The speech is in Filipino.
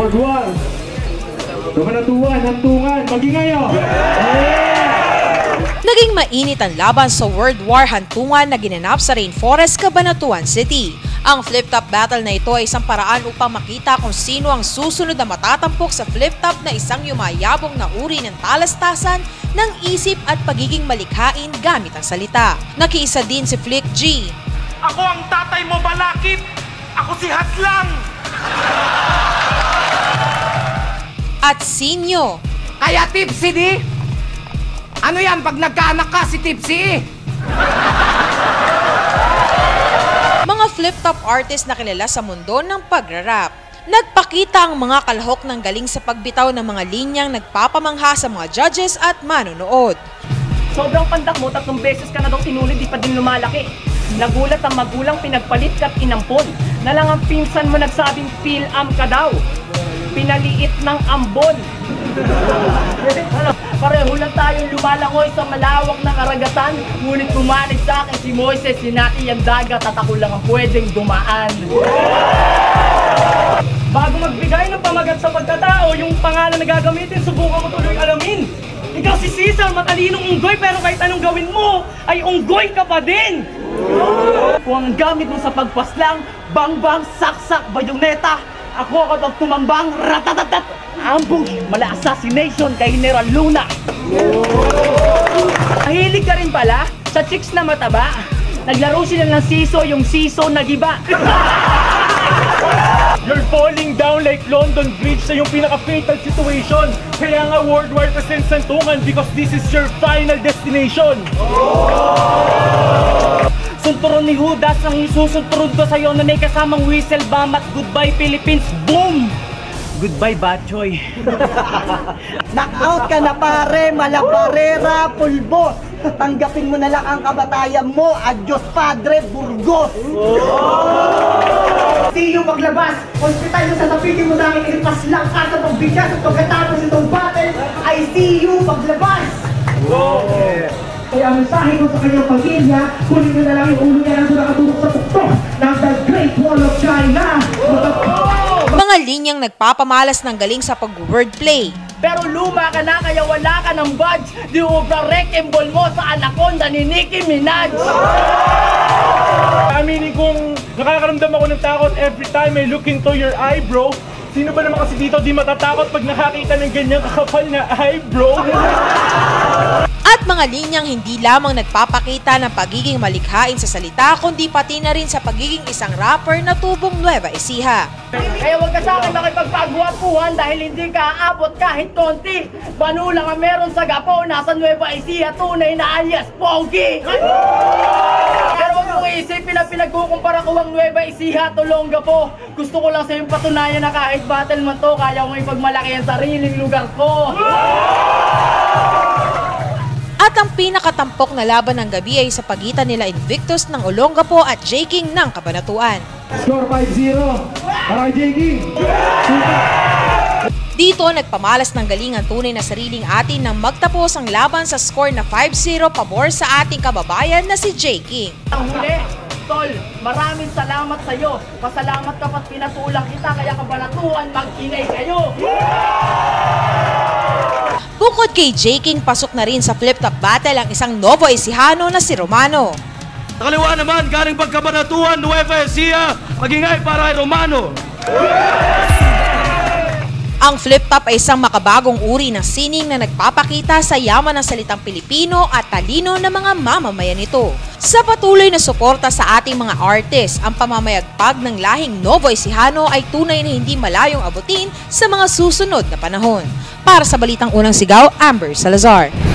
World War. Kabanatuan, hantungan, magingayo! Naging mainit ang laban sa World War hantungan na ginanap sa Rainforest, Cabanatuan City. Ang flip-top battle na ito ay isang paraan upang makita kung sino ang susunod na matatampok sa flip-top na isang yumayabong na uri ng talastasan ng isip at pagiging malikhain gamit ang salita. Nakiisa din si Flick G. Ako ang tatay mo, Balakid! Ako si Haslang! At Sinyo. Kaya tipsy di? Ano yan pag nagkaanak ka si tipsy? Mga flip-top artist na kilala sa mundo ng pagrarap. Nagpakita ang mga kalahok ng galing sa pagbitaw ng mga linyang nagpapamangha sa mga judges at manonood. Sobrang pandak mo, tatlong beses ka na daw tinuloy, di pa din lumalaki. Nagulat ang magulang, pinagpalit ka't inampon. Na lang ang pinsan mo nagsabing feel am ka daw. Pinaliit ng ambon. Ano, pareho lang tayong lumalangoy sa malawak na karagatan. Ngunit pumanig sa akin si Moises, sinati ang dagat at ako lang ang pwedeng dumaan. Bago magbigay ng pamagat sa pagkatao, yung pangalan na gagamitin, subukan mo tuloy alamin. Ikaw si Cesar, matalinong unggoy, pero kahit anong gawin mo, ay unggoy ka pa din! Kung ang gamit mo sa pagpaslang, bang-bang, saksak, bayoneta, ako kapag tumambang, ratatatat, ambush, mala assassination kay General Luna. Mahilig ka rin pala sa chicks na mataba. Naglaro sila ng siso, yung siso nagiba. You're falling down like London Bridge sa yung pinaka-fatal situation. Kaya nga World War presents Santungan because this is your final destination. Sunturon ni Judas ang isusunturod ko sa'yo na may kasamang whistle bomb at goodbye Philippines. Boom! Goodbye Batchoy. Knockout ka na pare, malabarera, pulbos. Tanggapin mo na lang ang kabatayan mo, Adios Padre Burgos. See you maglabas. Hospital na sasabihin mo namin ilipas lang ka sa pagbigyan at pagkatapos itong Kaya ang mensahe ko sa kanyang pamilya, kunin nyo na lang yung ulo niya na nakatulog sa tuktok ng The Great Wall of China. Mga linyang nagpapamalas ng galing sa pag-wordplay. Pero luma ka na kaya wala ka ng badge. Di wrecking ball mo sa anaconda ni Nicki Minaj. Aminin kong nakakaramdam ako ng takot every time I look into your eyebrow. Sino ba naman kasi dito di matatakot pag nakakita ng ganyang kakapal na eyebrow? At mga linyang hindi lamang nagpapakita ng pagiging malikhain sa salita kundi pati na rin sa pagiging isang rapper na tubong Nueva Ecija. Kaya huwag ka sa akin makipagpagwapuhan dahil hindi ka aabot kahit konti. Banu lang ang meron sa Gapo, nasa Nueva Ecija, tunay na alias Pogi. Isipin na pinagkukumpara ko ang Nueva Ecija at Olongapo. Gusto ko lang sa yung patunayan na kahit battle man to, kaya kong ipagmalaki ang sariling lugar ko. At ang pinakatampok na laban ng gabi ay sa pagitan nila Invictus ng Olongapo at J. King ng Kabanatuan. Score 5-0 para kay JG. Dito nagpamalas ng galing ang tunay na sariling atin nang magtapos ang laban sa score na 5-0 pabor sa ating kababayan na si J. King. Ang huli, Tol, maraming salamat sa iyo. Pasalamat ka pat pinatulang kita kaya kabanatuan mag-ingay kayo. Bukod kay J. King, pasok na rin sa flip-top battle ang isang Novo Ecijano na si Romano. Sa kaliwa naman, galing pagkabanatuan, Nueva Ecija, magingay para kay Romano. Ang flip-top ay isang makabagong uri ng sining na nagpapakita sa yaman ng salitang Pilipino at talino ng mga mamamayan nito. Sa patuloy na suporta sa ating mga artist, ang pamamayagpag ng lahing Novo Ecijano ay tunay na hindi malayong abutin sa mga susunod na panahon. Para sa Balitang Unang Sigaw, Amber Salazar.